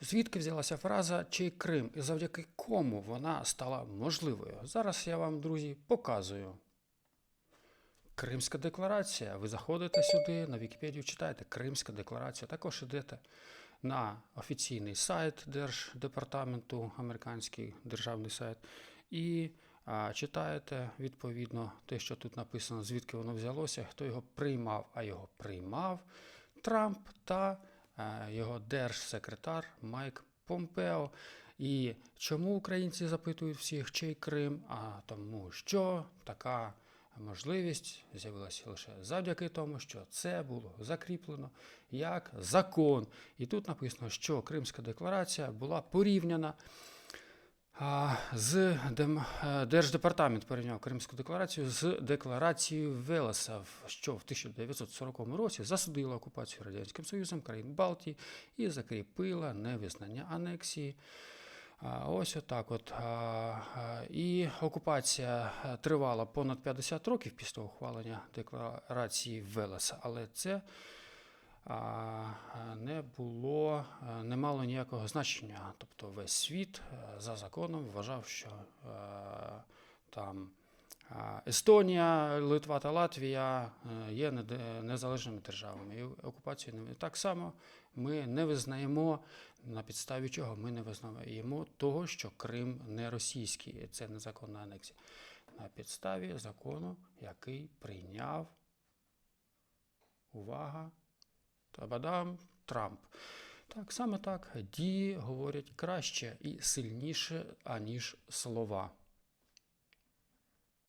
Звідки взялася фраза чий Крим і завдяки кому вона стала можливою? Зараз я вам, друзі, показую. Кримська декларація. Ви заходите сюди, на Вікіпедію читаєте Кримська декларація. Також йдете на офіційний сайт Держдепартаменту, американський державний сайт, і а, читаєте відповідно те, що тут написано, звідки воно взялося, хто його приймав, а його приймав Трамп та його держсекретар Майк Помпео. І чому українці запитують всіх, чий Крим? А тому, що така можливість з'явилася лише завдяки тому, що це було закріплено як закон. І тут написано, що Кримська декларація була порівняна. З е, Держдепартамент порівняв Кримську декларацію з декларацією Велеса, що в 1940 році засудила окупацію Радянським Союзом країн Балтії і закріпила невизнання анексії. Ось отак. От. І окупація е, тривала понад 50 років після ухвалення декларації Велеса, але це а, не було, е, не мало ніякого значення. Тобто весь світ е, за законом вважав, що е, там Естонія, Литва та Латвія е, є незалежними державами. І окупацію не так само ми не визнаємо на підставі чого ми не визнаємо того, що Крим не російський, це незаконна анексія. На підставі закону, який прийняв увага. Табадам Трамп. Так, саме так, дії говорять краще і сильніше, аніж слова.